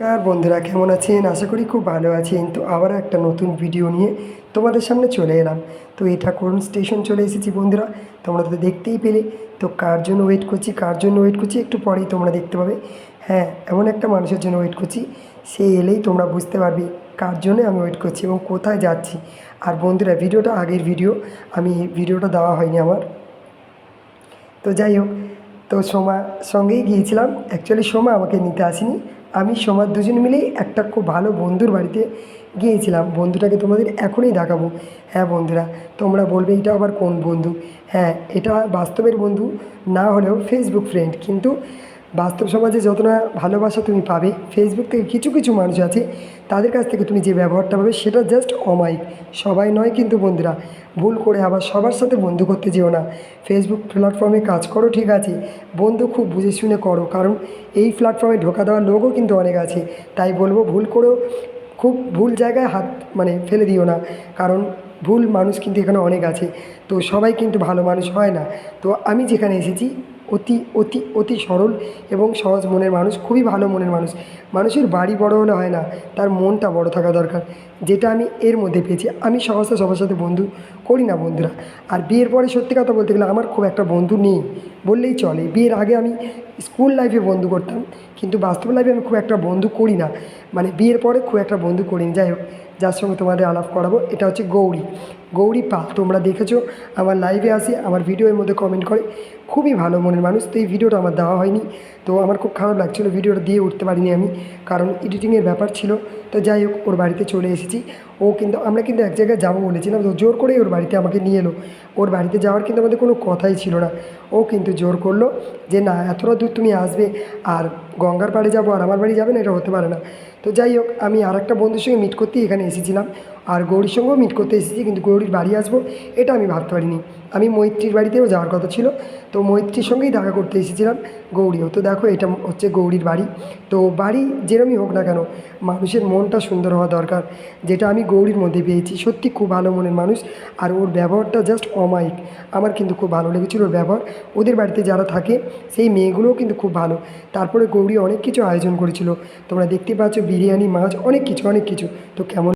নমস্কার বন্ধুরা, কেমন আছেন? আশা করি খুব ভালো আছেন। তো আবার একটা নতুন ভিডিও নিয়ে তোমাদের সামনে চলে এলাম। তো এটা কোন স্টেশন চলে এসেছি বন্ধুরা, তোমরা তো দেখতেই পেলে। তো কার জন্য ওয়েট করছি, কার জন্য ওয়েট করছি, একটু পরেই তোমরা দেখতে পাবে। হ্যাঁ এমন একটা মানুষের জন্য ওয়েট করছি, সে এলেই তোমরা বুঝতে পারবে কার জন্য আমি ওয়েট করছি এবং কোথায় যাচ্ছি। আর বন্ধুরা, ভিডিওটা আগের ভিডিও আমি ভিডিওটা দেওয়া হয়নি আমার। তো যাই হোক, তো সোমা সঙ্গেই গিয়েছিলাম। অ্যাকচুয়ালি সোমা আমাকে নিতে আসেনি। আমি সোমার দুজন মিলেই একটা খুব ভালো বন্ধুর বাড়িতে গিয়েছিলাম। বন্ধুটাকে তোমাদের এখনই দেখাবো। হ্যাঁ বন্ধুরা, তোমরা বলবে এটা আবার কোন বন্ধু? হ্যাঁ এটা বাস্তবের বন্ধু, না হলেও ফেসবুক ফ্রেন্ড কিন্তু বাস্তব সমাজে যতটা ভালোবাসা তুমি পাবে ফেসবুক থেকে কিছু কিছু মানুষ আছে, তাদের কাছ থেকে তুমি যে ব্যবহারটা পাবে সেটা জাস্ট অমায়িক। সবাই নয় কিন্তু বন্ধুরা, ভুল করে আবার সবার সাথে বন্ধু করতে যেও না। ফেসবুক প্ল্যাটফর্মে কাজ করো, ঠিক আছে। বন্ধু খুব বুঝে শুনে করো, কারণ এই প্ল্যাটফর্মে ঢোকা দেওয়ার লোকও কিন্তু অনেক আছে। তাই বলব, ভুল করেও খুব ভুল জায়গায় হাত মানে ফেলে দিও না, কারণ ভুল মানুষ কিন্তু এখানে অনেক আছে। তো সবাই কিন্তু ভালো মানুষ হয় না। তো আমি যেখানে এসেছি অতি অতি অতি সরল এবং সহজ মনের মানুষ, খুবই ভালো মনের মানুষ। মানুষের বাড়ি বড় হলে হয় না, তার মনটা বড় থাকা দরকার। যেটা আমি এর মধ্যে পেয়েছি। আমি সহজে সবার সাথে বন্ধু করি না বন্ধুরা। আর বিয়ের পরে সত্যি কথা বলতে গেলে আমার খুব একটা বন্ধু নেই। বললেই চলে, বিয়ের আগে আমি স্কুল লাইফে বন্ধু করতাম। কিন্তু বাস্তব লাইফে আমি খুব একটা বন্ধু করি না। মানে বিয়ের পরে খুব একটা বন্ধু করিনি। যাই হোক, যার সঙ্গে তোমাদের আলাপ করাবো, এটা হচ্ছে গৌরী। গৌরী পাল তোমরা দেখেছ, আমার লাইভে আসে, আমার ভিডিওর মধ্যে কমেন্ট করে। খুবই ভালো মনের মানুষ, তো এই ভিডিওটা আমার দেওয়া হয়নি। তো আমার খুব খারাপ লাগছিল, ভিডিওটা দিয়ে উঠতে পারিনি আমি, কারণ এডিটিংয়ের ব্যাপার ছিল। তো যাই হোক, ওর বাড়িতে চলে এসেছি। ও কিন্তু, আমরা কিন্তু এক জায়গায় যাব বলেছিলাম তো জোর করেই ওর বাড়িতে আমাকে নিয়ে এলো। ওর বাড়িতে যাওয়ার কিন্তু আমাদের কোনো কথাই ছিল না। ও কিন্তু জোর করল যে, না এতটা দূর তুমি আসবে, আর গঙ্গার পাড়ে যাব, আর আমার বাড়ি যাবে না, এটা হতে পারে না। তো যাই হোক, আমি আর একটা বন্ধুর সঙ্গে মিট করতেই এখানে এসেছিলাম, আর গৌরীর সঙ্গেও মিট করতে এসেছি, কিন্তু গৌরীর বাড়ি আসব, এটা আমি ভাবতে পারিনি। আমি মৈত্রীর বাড়িতেও যাওয়ার কথা ছিল, তো মৈত্রীর সঙ্গেই দেখা করতে এসেছিলাম গৌরীও। তো দেখো, এটা হচ্ছে গৌরীর বাড়ি। তো বাড়ি যেরমই হোক না কেন, মানুষের মনটা সুন্দর হওয়া দরকার, যেটা আমি গৌরীর মধ্যে পেয়েছি। সত্যি খুব ভালো মনের মানুষ আর ওর ব্যবহারটা জাস্ট অমায়িক। আমার কিন্তু খুব ভালো লেগেছিল ওর ব্যবহার। ওদের বাড়িতে যারা থাকে, সেই মেয়েগুলোও কিন্তু খুব ভালো। তারপরে গৌরী অনেক কিছু আয়োজন করেছিল। তোমরা দেখতে পাচ্ছ বিরিয়ানি, মাছ, অনেক কিছু অনেক কিছু। তো কেমন